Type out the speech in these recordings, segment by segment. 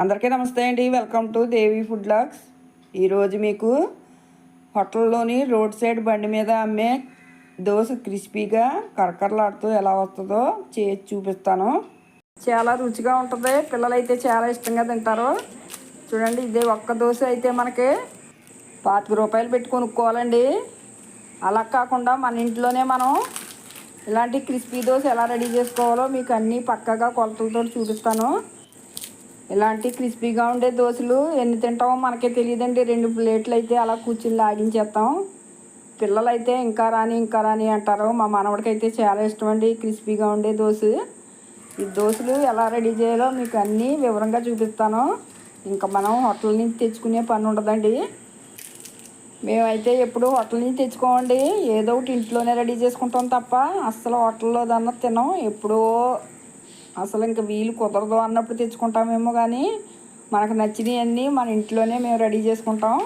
అందరికీ నమస్తే అండి. Welcome to Devi food logs ఈరోజు మీకు హోటల్లోని రోడ్ సైడ్ బండి మీద అమ్మే దోశ క్రిస్పీగా కరకరలాడుతూ ఎలా వస్తుందో చేసి చూపిస్తాను. చాలా రుచిగా ఉంటుంది. పిల్లలైతే చాలా ఇష్టంగా తింటారు. చూడండి ఇదే ఒక్క దోశ అయితే మనకి పాతిక రూపాయలు పెట్టి కొనుక్కోవాలండి. అలా కాకుండా మన ఇంట్లోనే మనం ఇలాంటి క్రిస్పీ దోశ ఎలా రెడీ చేసుకోవాలో మీకు అన్నీ పక్కగా కొలతలతో చూపిస్తాను. ఇలాంటి క్రిస్పీగా ఉండే దోశలు ఎన్ని తింటామో మనకే తెలియదండి. రెండు ప్లేట్లు అయితే అలా కూర్చుని లాగించేస్తాం పిల్లలు అయితే ఇంకా రాని ఇంకా రాని అంటారు. మా మనవడికైతే చాలా ఇష్టం అండి క్రిస్పీగా ఉండే దోశ. ఈ దోశలు ఎలా రెడీ చేయాలో మీకు అన్నీ వివరంగా చూపిస్తాను. ఇంకా మనం హోటల్ నుంచి తెచ్చుకునే పని ఉండదండి. మేమైతే ఎప్పుడు హోటల్ నుంచి తెచ్చుకోమండి. ఏదో ఒకటి ఇంట్లోనే రెడీ చేసుకుంటాం తప్ప అస్సలు హోటల్లో దన్న తినం. ఎప్పుడో అసలు ఇంకా వీలు కుదరదు అన్నప్పుడు తెచ్చుకుంటామేమో కానీ మనకు నచ్చినవన్నీ మన ఇంట్లోనే మేము రెడీ చేసుకుంటాం.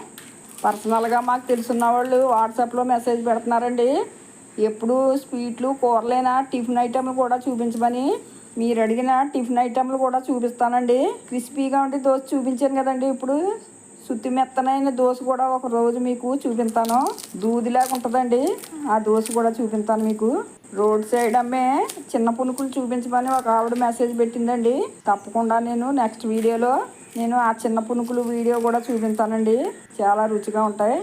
పర్సనల్గా మాకు తెలుసున్న వాళ్ళు వాట్సాప్లో మెసేజ్ పెడుతున్నారండి. ఎప్పుడు స్వీట్లు కూరలైనా టిఫిన్ ఐటెంలు కూడా చూపించమని. మీరు అడిగిన టిఫిన్ ఐటెంలు కూడా చూపిస్తానండి. క్రిస్పీగా ఉండి దోశ చూపించాను కదండి ఇప్పుడు. సుత్తి మెత్తనైన దోశ కూడా ఒక రోజు మీకు చూపిస్తాను దూదిలాగా ఉంటుందండి. ఆ దోశ కూడా చూపిస్తాను మీకు. రోడ్ సైడ్ అమ్మే చిన్న పునుకులు చూపించమని ఒక ఆవిడ మెసేజ్ పెట్టిందండి. తప్పకుండా నేను నెక్స్ట్ వీడియోలో నేను ఆ చిన్న పునుకులు వీడియో కూడా చూపిస్తానండి చాలా రుచిగా ఉంటాయి.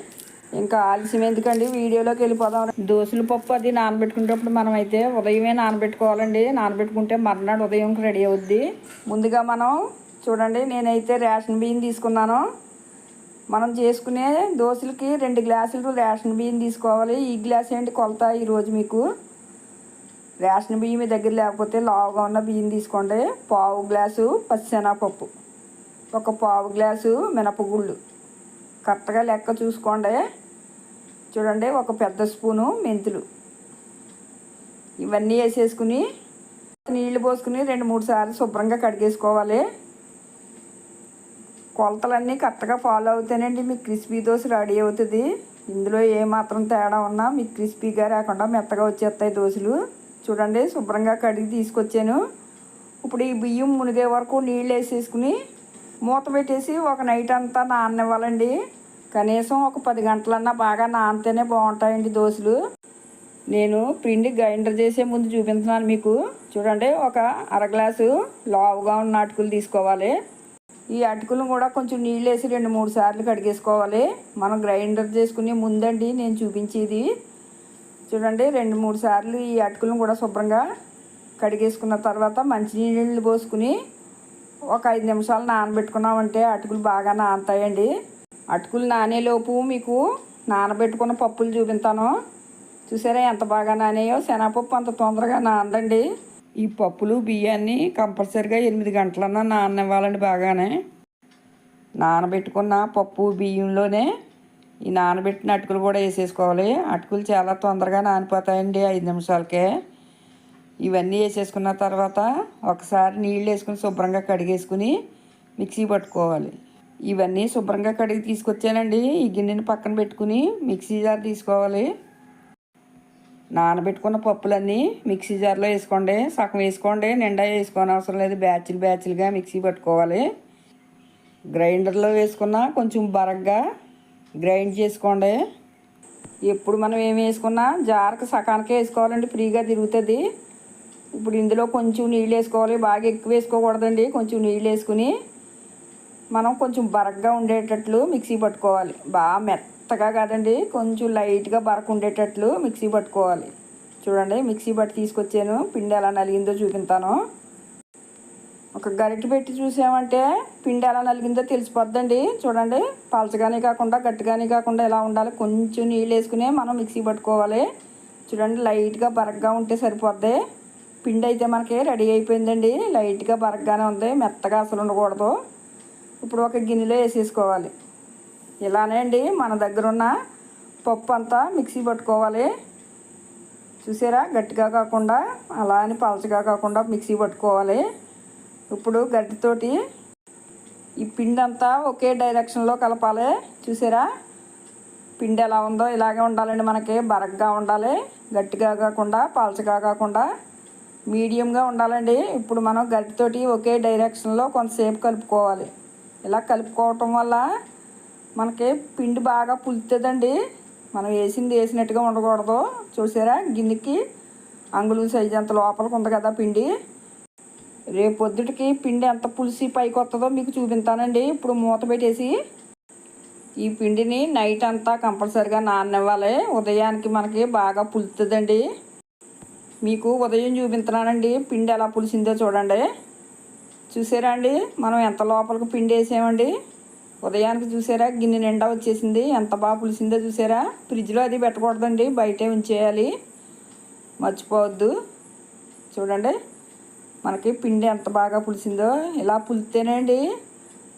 ఇంకా ఆలస్యం ఎందుకండి? వీడియోలోకి వెళ్ళిపోదాం. దోశల పప్పు అది నానబెట్టుకునేటప్పుడు మనం అయితే ఉదయమే నానబెట్టుకోవాలండి. నానబెట్టుకుంటే మర్నాడు ఉదయంకి రెడీ అవుద్ది. ముందుగా మనం చూడండి నేనైతే రేషన్ బియ్యం తీసుకున్నాను. మనం చేసుకునే దోశలకి రెండు గ్లాసులు రేషన్ బియ్యం తీసుకోవాలి. ఈ గ్లాస్ ఏంటి కొలత ఈరోజు మీకు? రేషన్ బియ్యం మీ దగ్గర లేకపోతే లావుగా ఉన్న బియ్యం తీసుకోండి. పావు గ్లాసు పచ్చిశనగపప్పు ఒక పావు గ్లాసు మినపగుళ్ళు. కరెక్ట్గా లెక్క చూసుకోండి. చూడండి ఒక పెద్ద స్పూను మెంతులు. ఇవన్నీ వేసేసుకుని నీళ్ళు పోసుకుని రెండు మూడు సార్లు శుభ్రంగా కడిగేసుకోవాలి. కొలతలన్నీ కరెక్ట్గా ఫాలో అవుతానండి మీకు క్రిస్పీ దోశ రెడీ అవుతుంది. ఇందులో ఏమాత్రం తేడా ఉన్నా మీకు క్రిస్పీగా రాకుండా మెత్తగా వచ్చేస్తాయి దోశలు. చూడండి శుభ్రంగా కడిగి తీసుకొచ్చాను. ఇప్పుడు ఈ బియ్యం మునిగే వరకు నీళ్ళు వేసేసుకుని మూత పెట్టేసి ఒక నైట్ అంతా నాననివ్వాలండి. కనీసం ఒక పది గంటలన్నా బాగా నానితేనే బాగుంటాయండి దోశలు. నేను పిండి గ్రైండర్ చేసే ముందు చూపించున్నాను మీకు. చూడండి ఒక అర గ్లాసు లావుగా ఉన్న అటుకులు తీసుకోవాలి. ఈ అటుకులను కూడా కొంచెం నీళ్ళు వేసి రెండు మూడు సార్లు కడిగేసుకోవాలి. మనం గ్రైండర్ చేసుకునే ముందండి నేను చూపించేది. చూడండి రెండు మూడు సార్లు ఈ అటుకులను కూడా శుభ్రంగా కడిగేసుకున్న తర్వాత మంచినీళ్ళు పోసుకుని ఒక ఐదు నిమిషాలు నానబెట్టుకున్నామంటే అటుకులు బాగా నానతాయండి. అటుకులు నానేలోపు మీకు నానబెట్టుకున్న పప్పులు చూపిస్తాను. చూసారా ఎంత బాగా నానేయో? శనగపప్పు అంత తొందరగా నాందండి ఈ పప్పులు బియ్యాన్ని కంపల్సరిగా ఎనిమిది గంటలన్నా నాననివ్వాలండి బాగానే. నానబెట్టుకున్న పప్పు బియ్యంలోనే ఈ నానబెట్టిన అటుకులు కూడా వేసేసుకోవాలి. అటుకులు చాలా తొందరగా నానిపోతాయండి ఐదు నిమిషాలకే. ఇవన్నీ వేసేసుకున్న తర్వాత ఒకసారి నీళ్ళు వేసుకుని శుభ్రంగా కడిగేసుకుని మిక్సీ పట్టుకోవాలి. ఇవన్నీ శుభ్రంగా కడిగి తీసుకొచ్చానండి. ఈ గిన్నెని పక్కన పెట్టుకుని మిక్సీ జార్ తీసుకోవాలి. నానబెట్టుకున్న పప్పులన్నీ మిక్సీ జార్లో వేసుకోండి సగం వేసుకోండి నిండా వేసుకోని అవసరం లేదు బ్యాచ్లు బ్యాచ్లుగా మిక్సీ పట్టుకోవాలి. గ్రైండర్లో వేసుకున్న కొంచెం బరగ్గా గ్రైండ్ చేసుకోండి. ఎప్పుడు మనం ఏం వేసుకున్నా జార్కి సకానికే వేసుకోవాలండి ఫ్రీగా తిరుగుతుంది. ఇప్పుడు ఇందులో కొంచెం నీళ్ళు వేసుకోవాలి బాగా ఎక్కువ వేసుకోకూడదండి కొంచెం నీళ్ళు వేసుకుని మనం కొంచెం బరగ్గా ఉండేటట్లు మిక్సీ పట్టుకోవాలి. బాగా మెత్త మెత్తగా కాదండి కొంచెం లైట్గా బరక ఉండేటట్లు మిక్సీ పట్టుకోవాలి. చూడండి మిక్సీ పట్టి తీసుకొచ్చాను. పిండి ఎలా నలిగిందో చూపిస్తాను. ఒక గరిటె పెట్టి చూసామంటే పిండి ఎలా నలిగిందో తెలిసిపోద్దండి. చూడండి పలచగానే కాకుండా గట్టిగానే కాకుండా ఎలా ఉండాలి కొంచెం నీళ్ళు వేసుకుని మనం మిక్సీ పట్టుకోవాలి. చూడండి లైట్గా బరగ్గా ఉంటే సరిపోద్ది. పిండి అయితే మనకి రెడీ అయిపోయిందండి. లైట్గా బరగ్గానే ఉంది. మెత్తగా అసలు ఉండకూడదు. ఇప్పుడు ఒక గిన్నెలో వేసేసుకోవాలి. ఇలానే అండి మన దగ్గర ఉన్న పప్పు అంతా మిక్సీ పట్టుకోవాలి. చూసారా? గట్టిగా కాకుండా అలా అని పలచగా కాకుండా మిక్సీ పట్టుకోవాలి. ఇప్పుడు గడ్డితోటి ఈ పిండి అంతా ఒకే డైరెక్షన్లో కలపాలి. చూసారా? పిండి ఎలా ఉందో ఇలాగే ఉండాలండి మనకి. బరగ్గా ఉండాలి గట్టిగా కాకుండా పలచగా కాకుండా. మీడియంగా ఉండాలండి. ఇప్పుడు మనం గడ్డితోటి ఒకే డైరెక్షన్లో కొంతసేపు కలుపుకోవాలి. ఇలా కలుపుకోవటం వల్ల మనకి పిండి బాగా పులుతుందండి. మనం వేసింది వేసినట్టుగా ఉండకూడదు. చూసారా? గిన్నెకి అంగుళం సైజు అంత లోపలికి ఉంది కదా పిండి. రేపు పొద్దుటికి పిండి ఎంత పులిసి పైకి వస్తుందో మీకు చూపిస్తానండి. ఇప్పుడు మూత పెట్టేసి ఈ పిండిని నైట్ అంతా కంపల్సరిగా నాననివ్వాలి. ఉదయానికి మనకి బాగా పులుతుందండి. మీకు ఉదయం చూపిస్తున్నానండి. పిండి ఎలా పులిసిందో చూడండి. చూసారా అండి? మనం ఎంత లోపలికి పిండి వేసామండి? ఉదయానికి చూసారా? గిన్నె నిండా వచ్చేసింది. ఎంత బాగా పులిసిందో చూసారా? ఫ్రిడ్జ్లో అది పెట్టకూడదండి. బయటే ఉంచేయాలి. మర్చిపోవద్దు. చూడండి. మనకి పిండి ఎంత బాగా పులిసిందో. ఇలా పులితేనండి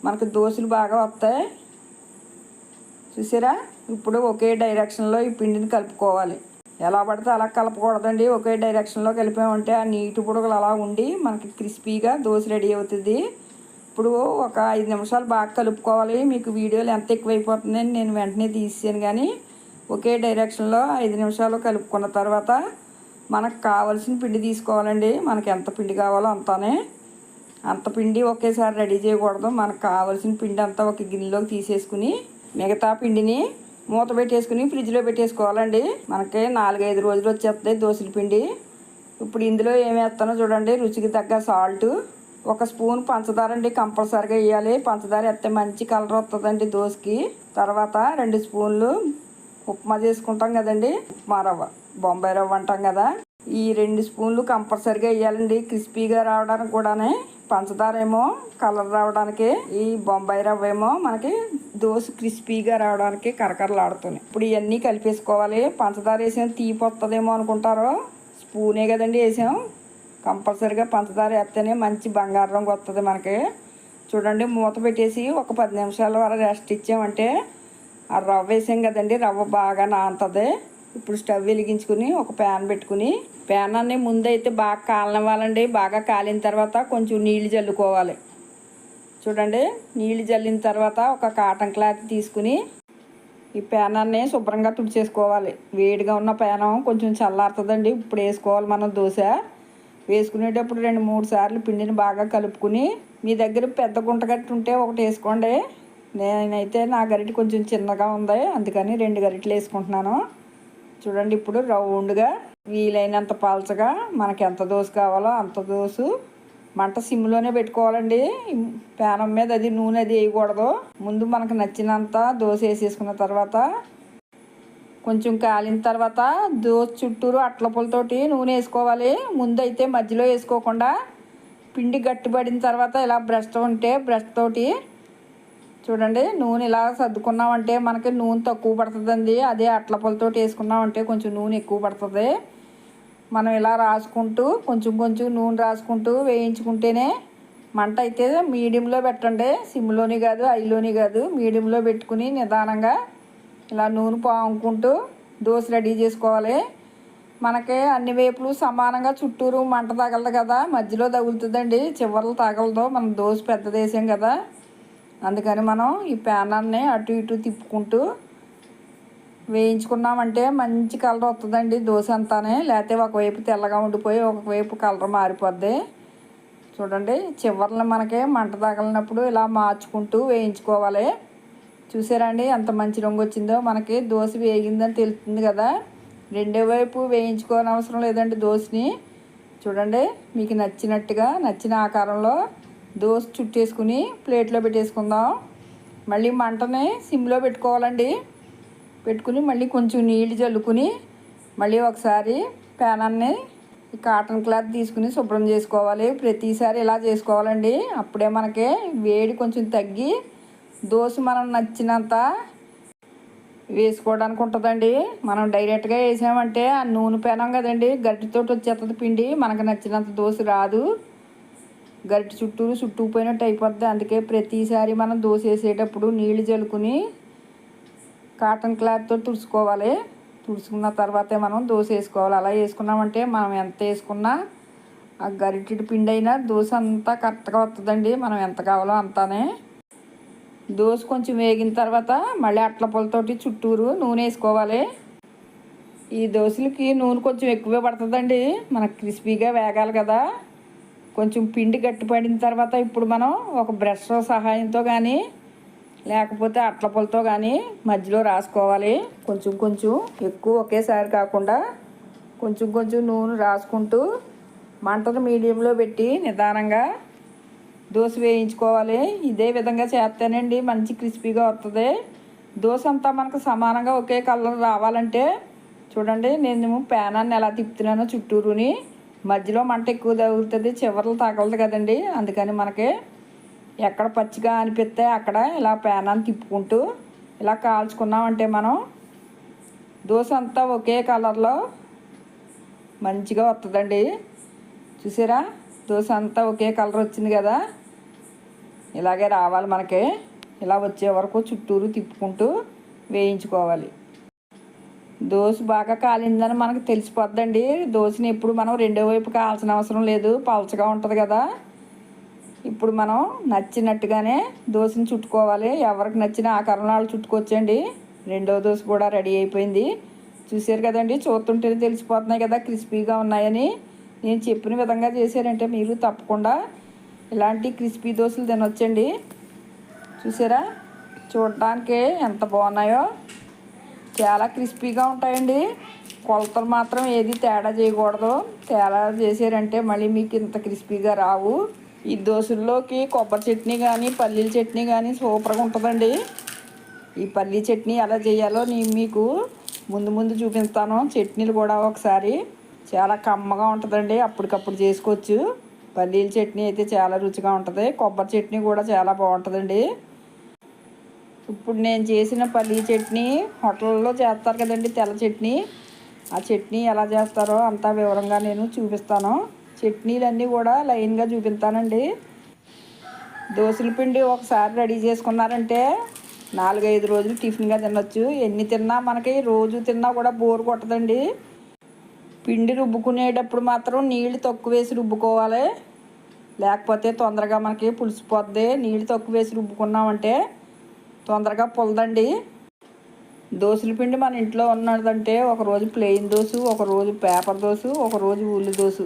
మనకి దోశలు బాగా వస్తాయి. చూసారా? ఇప్పుడు ఒకే డైరెక్షన్లో ఈ పిండిని కలుపుకోవాలి. ఎలా పడితే అలా కలపకూడదండి. ఒకే డైరెక్షన్లో కలిపామంటే ఆ నీటి బుడగలు అలా ఉండి మనకి క్రిస్పీగా దోశ రెడీ అవుతుంది. ఇప్పుడు ఒక ఐదు నిమిషాలు బాగా కలుపుకోవాలి. మీకు వీడియోలు ఎంత ఎక్కువైపోతుందని నేను వెంటనే తీసాను కానీ ఒకే డైరెక్షన్లో ఐదు నిమిషాలు కలుపుకున్న తర్వాత మనకు కావాల్సిన పిండి తీసుకోవాలండి. మనకి ఎంత పిండి కావాలో అంతానే. అంత పిండి ఒకేసారి రెడీ చేయకూడదు. మనకు కావాల్సిన పిండి అంతా ఒక గిన్నెలోకి తీసేసుకుని మిగతా పిండిని మూత పెట్టేసుకుని ఫ్రిడ్జ్లో పెట్టేసుకోవాలండి. మనకి నాలుగైదు రోజులు వచ్చేస్తాయి దోశల పిండి. ఇప్పుడు ఇందులో ఏమి వేస్తానో చూడండి. రుచికి తగ్గ సాల్ట్. ఒక స్పూన్ పంచదార అండి కంపల్సరీగా వేయాలి. పంచదార వేస్తే మంచి కలర్ వస్తుందండి దోశకి. తర్వాత రెండు స్పూన్లు ఉప్మా చేసుకుంటాం కదండి ఉప్మా రవ్వ బొంబాయి రవ్వ అంటాం కదా. ఈ రెండు స్పూన్లు కంపల్సరీగా వేయాలండి. క్రిస్పీగా రావడానికి కూడానే పంచదార ఏమో కలర్ రావడానికి ఈ బొంబాయి రవ్వ ఏమో మనకి దోశ క్రిస్పీగా రావడానికి కరకరలాడుతుంది. ఇప్పుడు ఇవన్నీ కలిపేసుకోవాలి. పంచదార వేసాం తీపి వస్తుందేమో అనుకుంటారు? స్పూనే కదండి వేసాం. కంపల్సరీగా పంచదార వేస్తేనే మంచి బంగారం రంగు వస్తుంది మనకి. చూడండి మూత పెట్టేసి ఒక పది నిమిషాల వరకు రెస్ట్ ఇచ్చామంటే ఆ రవ్వ వేసాం కదండి రవ్వ బాగా నానుతుంది. ఇప్పుడు స్టవ్ వెలిగించుకుని ఒక ప్యాన్ పెట్టుకుని ప్యాన్ అన్ని ముందైతే బాగా కాలనివ్వాలండి. బాగా కాలిన తర్వాత కొంచెం నీళ్ళు చల్లుకోవాలి చూడండి నీళ్ళు చల్లిన తర్వాత ఒక కాటన్ క్లాత్ తీసుకుని ఈ పేనాన్ని శుభ్రంగా తుడిచేసుకోవాలి. వేడిగా ఉన్న పేనం కొంచెం చల్లారుతుందండి. ఇప్పుడు వేసుకోవాలి మనం దోశ. వేసుకునేటప్పుడు రెండు మూడు సార్లు పిండిని బాగా కలుపుకుని మీ దగ్గర పెద్ద గుంట గట్టి ఉంటే ఒకటి వేసుకోండి. నేనైతే నా గరిటె కొంచెం చిన్నగా ఉంది. అందుకని రెండు గరిటెలు వేసుకుంటున్నాను. చూడండి ఇప్పుడు రౌండ్గా వీలైనంత పాల్చగా మనకి ఎంత దోశ కావాలో అంత దోశ మంట సిమ్లోనే పెట్టుకోవాలండి. పేనం మీద అది నూనె అది వేయకూడదు. ముందు మనకు నచ్చినంత దోశ వేసేసుకున్న తర్వాత కొంచెం కాలిన తర్వాత దోశ చుట్టూరు అట్లపులతోటి నూనె వేసుకోవాలి. ముందు అయితే మధ్యలో వేసుకోకుండా పిండి గట్టిపడిన తర్వాత ఇలా బ్రష్ ఉంటే బ్రష్ తోటి చూడండి నూనె ఇలా సర్దుకున్నామంటే మనకి నూనె తక్కువ పడుతుందండి. అదే అట్లపులతోటి వేసుకున్నామంటే కొంచెం నూనె ఎక్కువ పడుతుంది. మనం ఇలా రాసుకుంటూ కొంచెం కొంచెం నూనె రాసుకుంటూ వేయించుకుంటేనే మంట అయితే మీడియంలో పెట్టండి. సిమ్లోని కాదు ఐలోని కాదు మీడియంలో పెట్టుకుని నిదానంగా ఇలా నూనె పాముకుంటూ దోశ రెడీ చేసుకోవాలి. మనకి అన్ని వైపులు సమానంగా చుట్టూరు మంట తగలదు కదా. మధ్యలో తగులుతుందండి. చివరలు తగలదు. మనం దోశ పెద్ద వేసాం కదా. అందుకని మనం ఈ ప్యానాన్ని అటు ఇటు తిప్పుకుంటూ వేయించుకున్నామంటే మంచి కలర్ వస్తుందండి దోశ అంతానే. లేకపోతే ఒకవైపు తెల్లగా ఉండిపోయి ఒకవైపు కలర్ మారిపోద్ది. చూడండి చివర్లు మనకి మంట తగలినప్పుడు ఇలా మార్చుకుంటూ వేయించుకోవాలి. చూసారా అండి ఎంత మంచి రంగు వచ్చిందో మనకి దోశ వేగిందని తెలుస్తుంది కదా? రెండో వైపు వేయించుకోని అవసరం లేదండి దోశని. చూడండి మీకు నచ్చినట్టుగా నచ్చిన ఆకారంలో దోశ చుట్టేసుకుని ప్లేట్లో పెట్టేసుకుందాం. మళ్ళీ మంటని సిమ్లో పెట్టుకోవాలండి. పెట్టుకుని మళ్ళీ కొంచెం నీళ్ళు చల్లుకుని మళ్ళీ ఒకసారి ప్యానాన్ని కాటన్ క్లాత్ తీసుకుని శుభ్రం చేసుకోవాలి. ప్రతిసారి ఇలా చేసుకోవాలండి. అప్పుడే మనకి వేడి కొంచెం తగ్గి దోశ మనం నచ్చినంత వేసుకోవడానికి ఉంటుందండి. మనం డైరెక్ట్గా వేసామంటే ఆ నూనె పెనం కదండి గరిటితో వచ్చేస్తుంది పిండి మనకు నచ్చినంత దోశ రాదు. గరిటి చుట్టూరు చుట్టుకుపోయినట్టు అయిపోద్ది. అందుకే ప్రతిసారి మనం దోశ వేసేటప్పుడు నీళ్ళు చల్లుకుని కాటన్ క్లాత్తో తుడుచుకోవాలి. తుడుచుకున్న తర్వాతే మనం దోశ వేసుకోవాలి. అలా వేసుకున్నామంటే మనం ఎంత వేసుకున్నా ఆ గరిటెడు పిండి అయినా దోశ అంతా కరెక్ట్గా వస్తుందండి. మనం ఎంత కావాలో అంతానే. దోశ కొంచెం వేగిన తర్వాత మళ్ళీ అట్ల పొలతోటి చుట్టూరు నూనె వేసుకోవాలి. ఈ దోశలకి నూనె కొంచెం ఎక్కువే పడుతుందండి. మనకు క్రిస్పీగా వేగాలి కదా. కొంచెం పిండి గట్టిపడిన తర్వాత ఇప్పుడు మనం ఒక బ్రష్ సహాయంతో కానీ లేకపోతే అట్ల పొలతో కానీ మధ్యలో రాసుకోవాలి. కొంచెం కొంచెం ఎక్కువ ఒకేసారి కాకుండా కొంచెం కొంచెం నూనె రాసుకుంటూ మంటను మీడియంలో పెట్టి నిదానంగా దోశ వేయించుకోవాలి. ఇదే విధంగా చేస్తేనండి మంచి క్రిస్పీగా వస్తుంది దోశ అంతా మనకు సమానంగా ఒకే కలర్ రావాలంటే చూడండి నేను పేనాన్ని ఎలా తిప్పుతున్నానో చుట్టూరుని. మధ్యలో మంట ఎక్కువ తగులుతుంది చివరలు తగలదు కదండి. అందుకని మనకి ఎక్కడ పచ్చిగా అనిపిస్తే అక్కడ ఇలా పేనాన్ని తిప్పుకుంటూ ఇలా కాల్చుకున్నామంటే మనం దోశ అంతా ఒకే కలర్లో మంచిగా వస్తుందండి చూసారా? దోశ అంతా ఒకే కలర్ వచ్చింది కదా. ఇలాగే రావాలి మనకి. ఇలా వచ్చే వరకు చుట్టూరు తిప్పుకుంటూ వేయించుకోవాలి. దోశ బాగా కాలిందని మనకు తెలిసిపోద్దండి. దోశని ఎప్పుడు మనం రెండో వైపు కాల్సిన అవసరం లేదు. పలచగా ఉంటుంది కదా. ఇప్పుడు మనం నచ్చినట్టుగానే దోశని చుట్టుకోవాలి. ఎవరికి నచ్చిన ఆకారంలో వాళ్ళు చుట్టుకోవచ్చండి రెండో దోశ కూడా రెడీ అయిపోయింది. చూసారు కదండి? చూస్తుంటేనే తెలిసిపోతున్నాయి కదా క్రిస్పీగా ఉన్నాయని. నేను చెప్పిన విధంగా చేశారంటే మీరు తప్పకుండా ఇలాంటి క్రిస్పీ దోశలు తినొచ్చండి. చూసారా? చూడటానికి ఎంత బాగున్నాయో. చాలా క్రిస్పీగా ఉంటాయండి. కొలతలు మాత్రం ఏది తేడా చేయకూడదు. తేడా చేశారంటే మళ్ళీ మీకు ఇంత క్రిస్పీగా రావు. ఈ దోశల్లోకి కొబ్బరి చట్నీ కానీ పల్లీల చట్నీ కానీ సూపర్గా ఉంటుందండి. ఈ పల్లీ చట్నీ ఎలా చేయాలో నేను మీకు ముందు ముందు చూపిస్తాను. చట్నీలు కూడా ఒకసారి చాలా కమ్మగా ఉంటుందండి. అప్పటికప్పుడు చేసుకోవచ్చు. పల్లీల చట్నీ అయితే చాలా రుచిగా ఉంటుంది. కొబ్బరి చట్నీ కూడా చాలా బాగుంటుందండి. ఇప్పుడు నేను చేసిన పల్లీ చట్నీ హోటల్లో చేస్తారు కదండి తెల్ల చట్నీ. ఆ చట్నీ ఎలా చేస్తారో అంతా వివరంగా నేను చూపిస్తాను. చట్నీలన్నీ కూడా లైన్గా చూపిస్తానండి. దోశల పిండి ఒకసారి రెడీ చేసుకున్నారంటే నాలుగైదు రోజులు టిఫిన్గా తినొచ్చు. ఎన్ని తిన్నా మనకి రోజు తిన్నా కూడా బోర్ కొట్టదండి. పిండి రుబ్బుకునేటప్పుడు మాత్రం నీళ్ళు తక్కువ వేసి రుబ్బుకోవాలి. లేకపోతే తొందరగా మనకి పులిసిపోద్ది నీళ్ళు తక్కువ వేసి రుబ్బుకున్నామంటే తొందరగా పులదండి. దోశల పిండి మన ఇంట్లో ఉన్నదంటే ఒకరోజు ప్లెయిన్ దోశ ఒకరోజు పేపర్ దోశ ఒకరోజు ఉల్లి దోశ.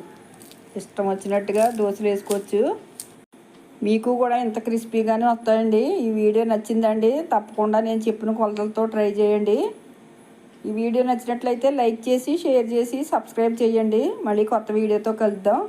ఇష్టం వచ్చినట్టుగా దోశలు వేసుకోవచ్చు. మీకు కూడా ఇంత క్రిస్పీగానే వస్తాయండి. ఈ వీడియో నచ్చిందండి తప్పకుండా నేను చెప్పిన కొలతలతో ట్రై చేయండి. ఈ వీడియో నచ్చినట్లయితే లైక్ చేసి షేర్ చేసి సబ్స్క్రైబ్ చేయండి. మళ్ళీ కొత్త వీడియోతో కలుద్దాం.